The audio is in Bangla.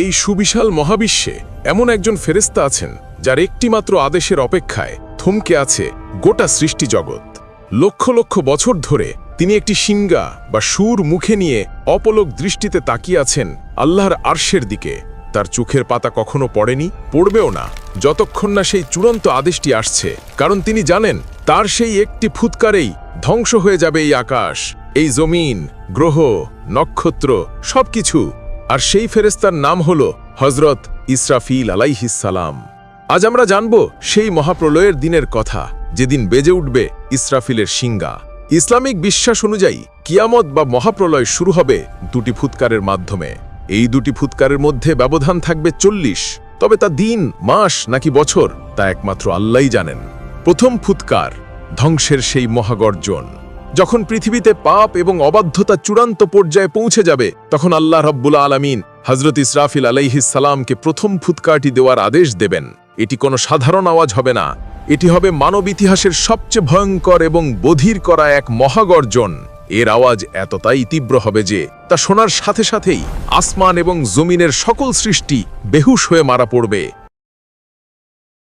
এই সুবিশাল মহাবিশ্বে এমন একজন ফেরেস্তা আছেন, যার একটিমাত্র আদেশের অপেক্ষায় থমকে আছে গোটা সৃষ্টি জগৎ। লক্ষ লক্ষ বছর ধরে তিনি একটি সিঙ্গা বা সুর মুখে নিয়ে অপলক দৃষ্টিতে তাকিয়ে আছেন আল্লাহর আর্শের দিকে। তার চোখের পাতা কখনো পড়েনি, পড়বেও না। যতক্ষণ না সেই চূড়ান্ত আদেশটি আসছে, কারণ তিনি জানেন, তার সেই একটি ফুৎকারেই ধ্বংস হয়ে যাবে এই আকাশ, এই জমিন, গ্রহ, নক্ষত্র, সবকিছু আর সেই ফেরেস্তার নাম হল হজরত ইসরাফিল আলাইহিসালাম আজ আমরা জানব সেই মহাপ্রলয়ের দিনের কথা, যেদিন বেজে উঠবে ইসরাফিলের সিঙ্গা ইসলামিক বিশ্বাস অনুযায়ী কিয়ামত বা মহাপ্রলয় শুরু হবে দুটি ফুৎকারের মাধ্যমে। এই দুটি ফুৎকারের মধ্যে ব্যবধান থাকবে চল্লিশ, তবে তা দিন, মাস নাকি বছর, তা একমাত্র আল্লাহই জানেন। প্রথম ফুৎকার, ধ্বংসের সেই মহাগর্জন। যখন পৃথিবীতে পাপ এবং অবাধ্যতা চূড়ান্ত পর্যায়ে পৌঁছে যাবে, তখন আল্লাহ রব্বুল আলমিন হজরত ইসরাফিল আলাইহিসালামকে প্রথম ফুৎকারটি দেওয়ার আদেশ দেবেন। এটি কোনো সাধারণ আওয়াজ হবে না। এটি হবে মানব ইতিহাসের সবচেয়ে ভয়ঙ্কর এবং বধির করা এক মহাগর্জন। এর আওয়াজ এতটাই তীব্র হবে যে, তা শোনার সাথে সাথেই আসমান এবং জমিনের সকল সৃষ্টি বেহুশ হয়ে মারা পড়বে।